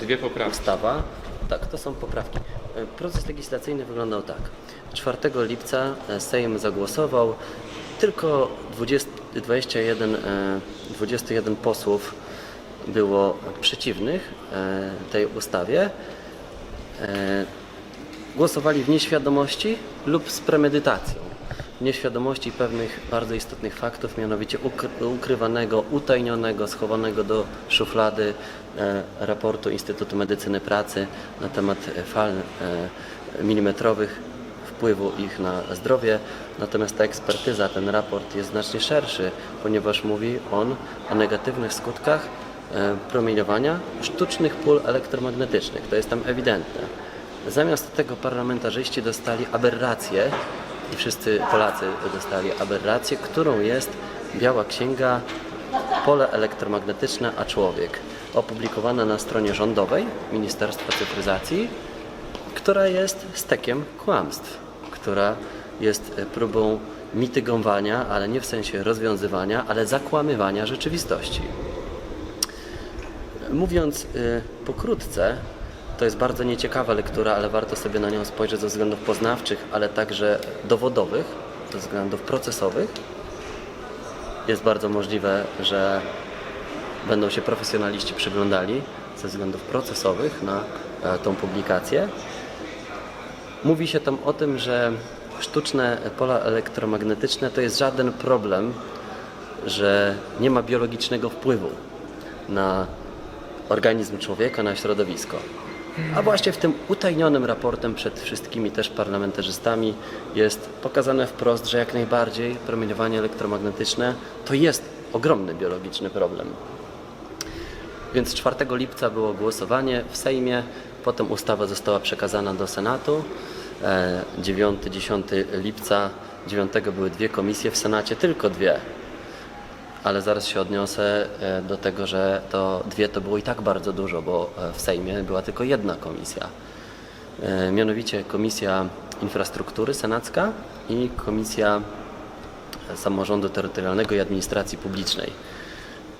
Dwie poprawki. ustawa. Tak, to są poprawki. Proces legislacyjny wyglądał tak. 4 lipca e, Sejm zagłosował. Tylko 20, 21, e, 21 posłów było przeciwnych e, tej ustawie. E, Głosowali w nieświadomości lub z premedytacją. Nieświadomości pewnych bardzo istotnych faktów, mianowicie ukry- ukrywanego, utajnionego, schowanego do szuflady e, raportu Instytutu Medycyny Pracy na temat e, fal e, milimetrowych wpływu ich na zdrowie. Natomiast ta ekspertyza, ten raport jest znacznie szerszy, ponieważ mówi on o negatywnych skutkach promieniowania sztucznych pól elektromagnetycznych. To jest tam ewidentne. Zamiast tego parlamentarzyści dostali aberrację i wszyscy Polacy dostali aberrację, którą jest Biała Księga Pole elektromagnetyczne a człowiek, opublikowana na stronie rządowej Ministerstwa Cyfryzacji, która jest stekiem kłamstw, która jest próbą mitygowania, ale nie w sensie rozwiązywania, ale zakłamywania rzeczywistości. Mówiąc y, pokrótce, to jest bardzo nieciekawa lektura, ale warto sobie na nią spojrzeć ze względów poznawczych, ale także dowodowych, ze względów procesowych. Jest bardzo możliwe, że będą się profesjonaliści przyglądali ze względów procesowych na e, tą publikację. Mówi się tam o tym, że sztuczne pola elektromagnetyczne to jest żaden problem, że nie ma biologicznego wpływu na organizm człowieka, na środowisko. A właśnie w tym utajnionym raportem przed wszystkimi też parlamentarzystami jest pokazane wprost, że jak najbardziej promieniowanie elektromagnetyczne to jest ogromny biologiczny problem. Więc 4 lipca było głosowanie w Sejmie, potem ustawa została przekazana do Senatu. 9-10 lipca, 9 były dwie komisje w Senacie, tylko dwie. Ale zaraz się odniosę e, do tego, że to dwie to było i tak bardzo dużo, bo e, w Sejmie była tylko jedna komisja. E, Mianowicie Komisja Infrastruktury Senacka i Komisja Samorządu Terytorialnego i Administracji Publicznej.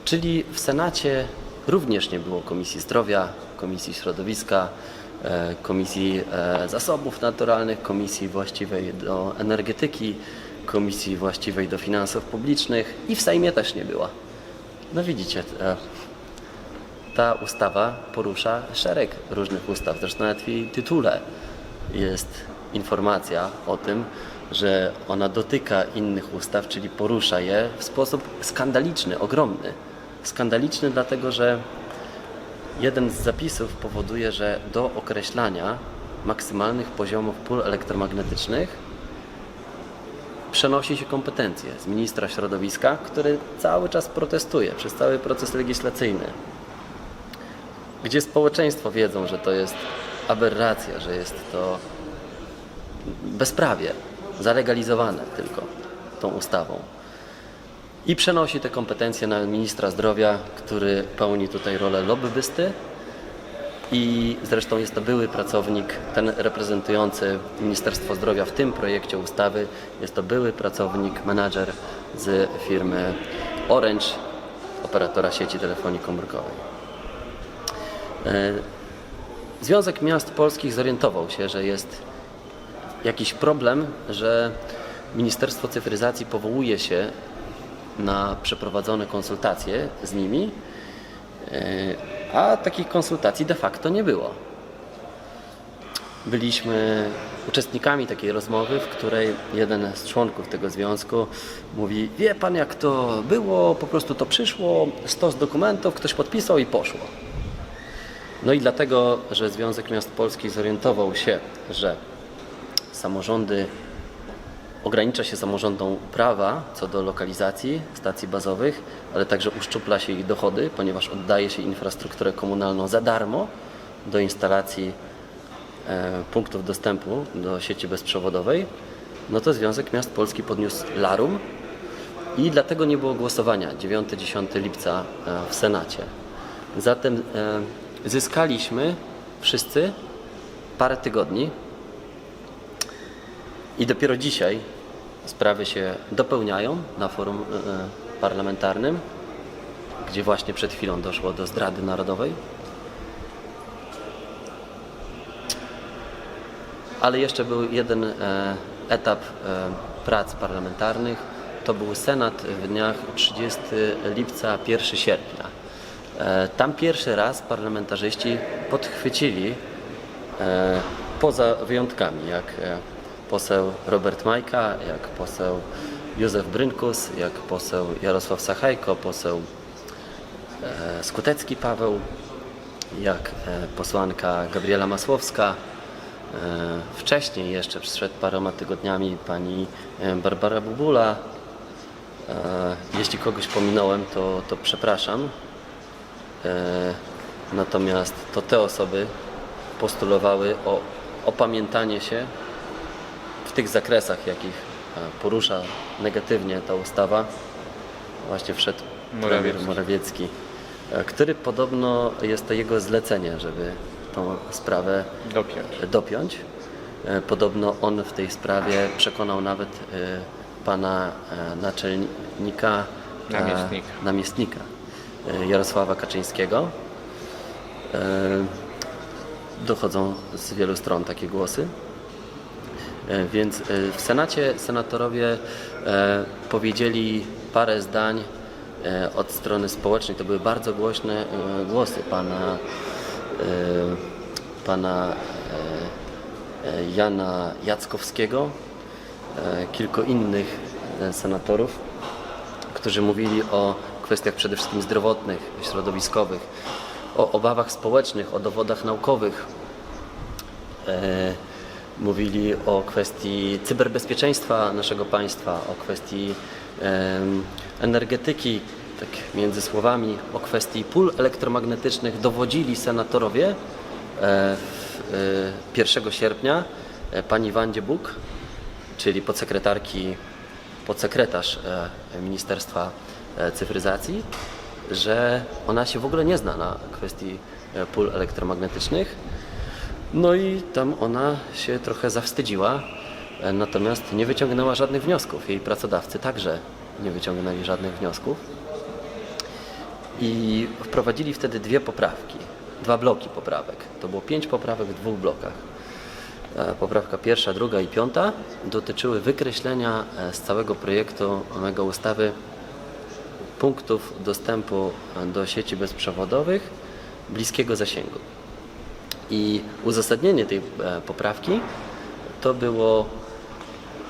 Czyli w Senacie również nie było Komisji Zdrowia, Komisji Środowiska, Komisji Zasobów Naturalnych, Komisji właściwej do energetyki, Komisji właściwej do finansów publicznych i w Sejmie też nie była. No widzicie, e, ta ustawa porusza szereg różnych ustaw. Zresztą nawet w jej tytule jest informacja o tym, że ona dotyka innych ustaw, czyli porusza je w sposób skandaliczny, ogromny. Skandaliczny dlatego, że jeden z zapisów powoduje, że do określania maksymalnych poziomów pól elektromagnetycznych przenosi się kompetencje z ministra środowiska, który cały czas protestuje przez cały proces legislacyjny gdzie społeczeństwo wiedzą, że to jest aberracja, że jest to bezprawie, zalegalizowane tylko tą ustawą. I przenosi te kompetencje na ministra zdrowia, który pełni tutaj rolę lobbysty. I zresztą jest to były pracownik, ten reprezentujący Ministerstwo Zdrowia w tym projekcie ustawy, jest to były pracownik, menadżer z firmy Orange, operatora sieci telefonii komórkowej. E, Związek Miast Polskich zorientował się, że jest jakiś problem, że Ministerstwo Cyfryzacji powołuje się na przeprowadzone konsultacje z nimi, e, a takich konsultacji de facto nie było. Byliśmy uczestnikami takiej rozmowy, w której jeden z członków tego związku mówi: Wie pan, jak to było, po prostu to przyszło, stos dokumentów, ktoś podpisał i poszło. No i dlatego, że Związek Miast Polskich zorientował się, że samorządy ogranicza się samorządom prawa co do lokalizacji stacji bazowych, ale także uszczupla się ich dochody, ponieważ oddaje się infrastrukturę komunalną za darmo do instalacji e, punktów dostępu do sieci bezprzewodowej, no to Związek Miast Polskich podniósł larum i dlatego nie było głosowania 9-10 lipca e, w Senacie. Zatem e, zyskaliśmy wszyscy parę tygodni i dopiero dzisiaj Sprawy się dopełniają na forum e, e, parlamentarnym, gdzie właśnie przed chwilą doszło do zdrady narodowej. Ale jeszcze był jeden e, etap prac parlamentarnych. To był Senat w dniach 30 lipca, 1 sierpnia. Tam pierwszy raz parlamentarzyści podchwycili poza wyjątkami, jak poseł Robert Majka, jak poseł Józef Brynkus, jak poseł Jarosław Sachajko, poseł e, Skutecki Paweł, jak e, posłanka Gabriela Masłowska. E, Wcześniej jeszcze, przed paroma tygodniami, pani Barbara Bubula. Jeśli kogoś pominąłem, to, to przepraszam. Natomiast to te osoby postulowały o opamiętanie się tych zakresach, jakich e, porusza negatywnie ta ustawa. Właśnie wszedł premier Morawiecki. Morawiecki, e, który podobno jest to jego zlecenie, żeby tą sprawę Dopiąć. dopiąć. E, Podobno on w tej sprawie przekonał nawet pana naczelnika, Namiestnika. namiestnika Jarosława Kaczyńskiego. Dochodzą z wielu stron takie głosy. E, Więc e, w Senacie senatorowie e, powiedzieli parę zdań od strony społecznej. To były bardzo głośne głosy pana, pana Jana Jackowskiego, kilku innych senatorów, którzy mówili o kwestiach przede wszystkim zdrowotnych, środowiskowych, o obawach społecznych, o dowodach naukowych, mówili o kwestii cyberbezpieczeństwa naszego państwa, o kwestii energetyki, tak między słowami, o kwestii pól elektromagnetycznych dowodzili senatorowie e, w, e, 1 sierpnia e, pani Wandzie Buk, czyli podsekretarki, podsekretarz e, Ministerstwa e, Cyfryzacji, że ona się w ogóle nie zna na kwestii e, pól elektromagnetycznych. No i tam ona się trochę zawstydziła, e, natomiast nie wyciągnęła żadnych wniosków. Jej pracodawcy także nie wyciągnęli żadnych wniosków. I wprowadzili wtedy dwie poprawki, dwa bloki poprawek. To było pięć poprawek w dwóch blokach. E, Poprawka pierwsza, druga i piąta dotyczyły wykreślenia e, z całego projektu mega ustawy punktów dostępu do sieci bezprzewodowych bliskiego zasięgu. I uzasadnienie tej e, poprawki to, było,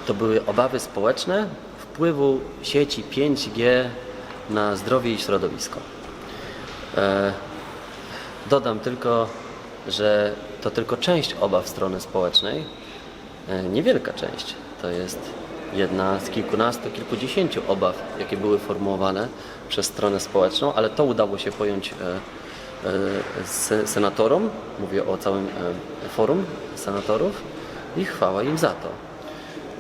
to były obawy społeczne wpływu sieci 5G na zdrowie i środowisko. E, Dodam tylko, że to tylko część obaw strony społecznej, e, niewielka część. To jest jedna z kilkunastu, kilkudziesięciu obaw, jakie były formułowane przez stronę społeczną, ale to udało się pojąć senatorom, mówię o całym e, forum senatorów i chwała im za to.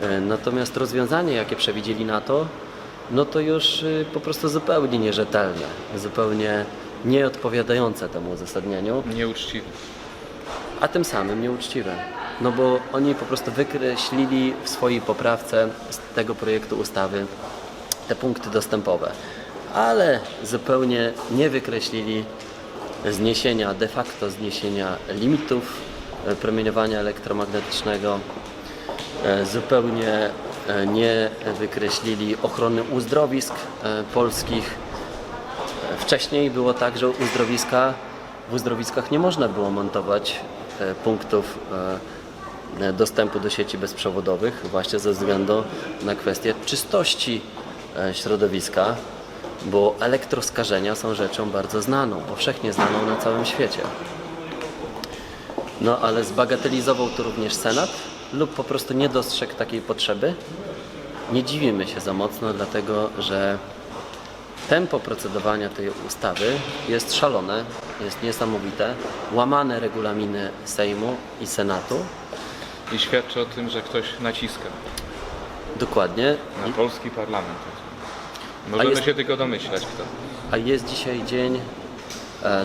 E, Natomiast rozwiązanie, jakie przewidzieli na to, no to już y, po prostu zupełnie nierzetelne, zupełnie nieodpowiadające temu uzasadnieniu, Nieuczciwy. a tym samym nieuczciwe. No bo oni po prostu wykreślili w swojej poprawce z tego projektu ustawy te punkty dostępowe, ale zupełnie nie wykreślili zniesienia, de facto zniesienia limitów e, promieniowania elektromagnetycznego, E, zupełnie e, nie wykreślili ochrony uzdrowisk polskich. Wcześniej było tak, że uzdrowiska, w uzdrowiskach nie można było montować punktów dostępu do sieci bezprzewodowych właśnie ze względu na kwestię czystości środowiska, bo elektroskażenia są rzeczą bardzo znaną, powszechnie znaną na całym świecie. No ale zbagatelizował to również Senat lub po prostu nie dostrzegł takiej potrzeby. Nie dziwimy się za mocno, dlatego że tempo procedowania tej ustawy jest szalone, jest niesamowite. Łamane regulaminy Sejmu i Senatu. I świadczy o tym, że ktoś naciska Dokładnie. na polski parlament. Możemy jest- się tylko domyślać kto. A jest dzisiaj dzień, e, e,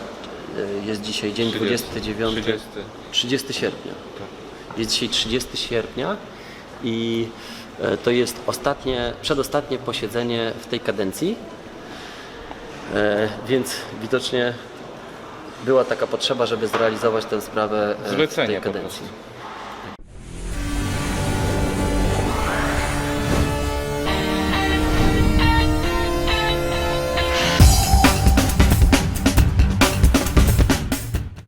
jest dzisiaj dzień 29, 30. 30 sierpnia. Tak. Jest dzisiaj 30 sierpnia i e, to jest ostatnie, przedostatnie posiedzenie w tej kadencji. E, Więc widocznie była taka potrzeba, żeby zrealizować tę sprawę e, w tej kadencji.